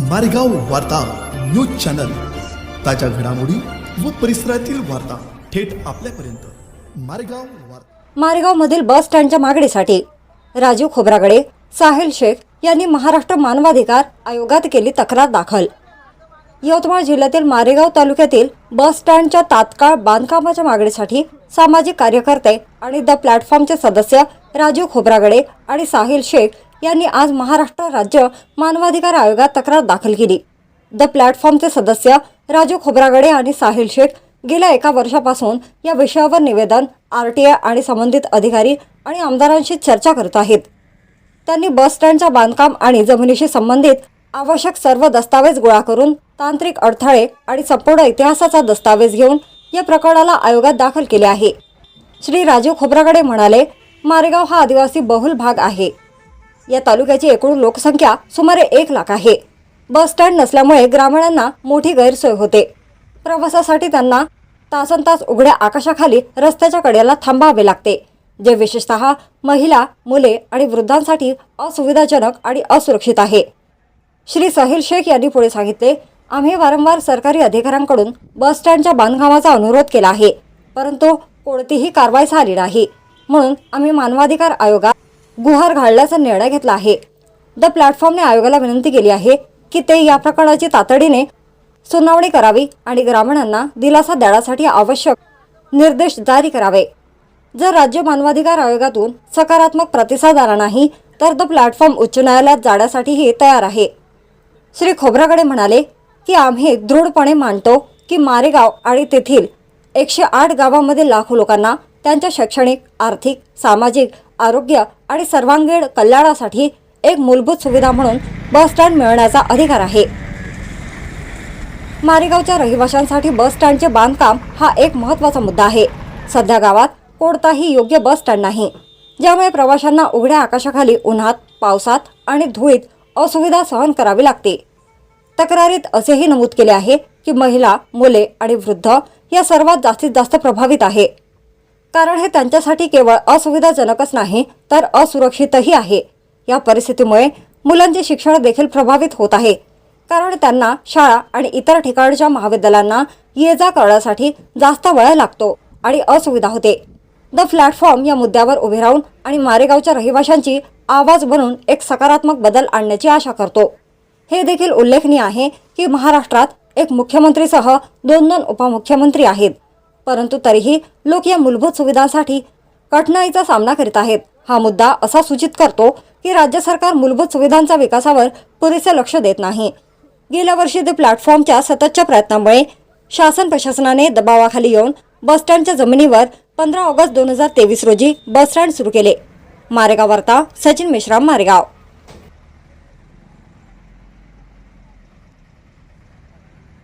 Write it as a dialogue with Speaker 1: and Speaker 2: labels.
Speaker 1: मारेगाव वार्ता news channel. ताज्या घडामोडी व परिसरातील वार्ता थेट आपल्यापर्यंत. मारेगाव वार्ता.
Speaker 2: मारेगावमधील बस स्टँडच्या मागणीसाठी राजीव खोब्रागडे साहिल शेख यांनी महाराष्ट्र मानवाधिकार आयोगात केली तक्रार दाखल. यवतमाळ जिल्ह्यातील मारेगाव तालुक्यातील बस स्टँडच्या तात्काळ बांधकामाच्या मागणीसाठी सामाजिक कार्यकर्ते आणि द प्लॅटफॉर्मचे सदस्य राजीव खोब्रागडे आणि साहिल शेख यांनी आज महाराष्ट्र राज्य मानवाधिकार आयोगात तक्रार दाखल केली. द प्लॅटफॉर्मचे सदस्य राजू खोब्रागडे आणि साहिल शेख गेल्या एका वर्षापासून या विषयावर निवेदन आर टी आय आणि संबंधित अधिकारी आणि आमदारांशी चर्चा करत आहेत. त्यांनी बसस्टँडच्या बांधकाम आणि जमिनीशी संबंधित आवश्यक सर्व दस्तावेज गोळा करून तांत्रिक अडथळे आणि संपूर्ण इतिहासाचा दस्तावेज घेऊन या प्रकरणाला आयोगात दाखल केले आहे. श्री राजीव खोब्रागडे म्हणाले मारेगाव हा आदिवासी बहुल भाग आहे. या तालुक्याची एकूण लोकसंख्या सुमारे एक लाख आहे. बस स्टँड नसल्यामुळे ग्रामीणांना मोठी गैरसोय होते. प्रवासासाठी त्यांना तासन तास उघड्या आकाशाखाली रस्त्याच्या कडेला थांबावे लागते जे विशेषतः महिला मुले आणि वृद्धांसाठी असुविधाजनक आणि असुरक्षित आहे. श्री सहिल शेख यांनी पुढे सांगितले आम्ही वारंवार सरकारी अधिकाऱ्यांकडून बस स्टँडच्या बांधकामाचा अनुरोध केला आहे परंतु कोणतीही कारवाई झाली नाही. म्हणून आम्ही मानवाधिकार आयोगात गुहार घालण्याचा निर्णय घेतला आहे. द प्लॅटफॉर्मने आयोगाला विनंती केली आहे की ते या प्रकरणाची तातडीने सुनावणी करावी आणि ग्रामीणांना दिलासा देण्यासाठी आवश्यक निर्देश जारी करावे. जर राज्य मानवाधिकार आयोगातून सकारात्मक प्रतिसाद आला नाही तर द प्लॅटफॉर्म उच्च न्यायालयात जाण्यासाठीही तयार आहे. श्री खोब्रागडे म्हणाले की आम्ही दृढपणे मानतो की मारेगाव आणि तेथील एकशे आठ गावामध्ये लाखो लोकांना त्यांच्या शैक्षणिक आर्थिक सामाजिक आरोग्य आणि सर्वांगीण कल्याणासाठी एक मूलभूत सुविधा म्हणून बस स्टँड मिळण्याचा अधिकार आहे. मारेगावच्या रहिवाशांसाठी बस स्टँडचे बांधकाम हा एक महत्त्वाचा मुद्दा आहे. सध्या गावात कोणताही योग्य बस स्टँड नाही. ज्यामुळे प्रवाशांना उघड्या आकाशाखाली उन्हात पावसात आणि धुळीत असुविधा सहन करावी लागते. तक्रारीत असेही नमूद केले आहे की महिला मुले आणि वृद्ध या सर्वात जास्तीत जास्त प्रभावित आहे. कारण हे त्यांच्यासाठी केवळ असुविधाजनकच नाही तर असुरक्षितही आहे. या परिस्थितीमुळे मुलांचे शिक्षण देखील प्रभावित होत आहे. कारण त्यांना शाळा आणि इतर ठिकाणच्या महाविद्यालयांना ये जा करण्यासाठी जास्त वेळ लागतो आणि असुविधा होते. द प्लॅटफॉर्म या मुद्द्यावर उभे राहून आणि मारेगावच्या रहिवाशांची आवाज बनून एक सकारात्मक बदल आणण्याची आशा करतो. हे देखील उल्लेखनीय आहे की महाराष्ट्रात एक मुख्यमंत्रीसह दोन दोन उपमुख्यमंत्री आहेत. परंतु तरीही लोक या मूलभूत सुविधांसाठी कठिनाईचा सामना करीत आहेत. हा मुद्दा असा सूचित करतो की राज्य सरकार मूलभूत सुविधांच्या विकासावर पुरेसे लक्ष देत नाही. गेल्या वर्षी द प्लॅटफॉर्मच्या सततच्या प्रयत्नामुळे शासन प्रशासनाने दबावाखाली येऊन बस स्टँडच्या जमिनीवर पंधरा ऑगस्ट दोन हजार तेवीस रोजी बस स्टँड सुरू केले. मारेगाव वार्ता सचिन मेश्राम मारेगाव.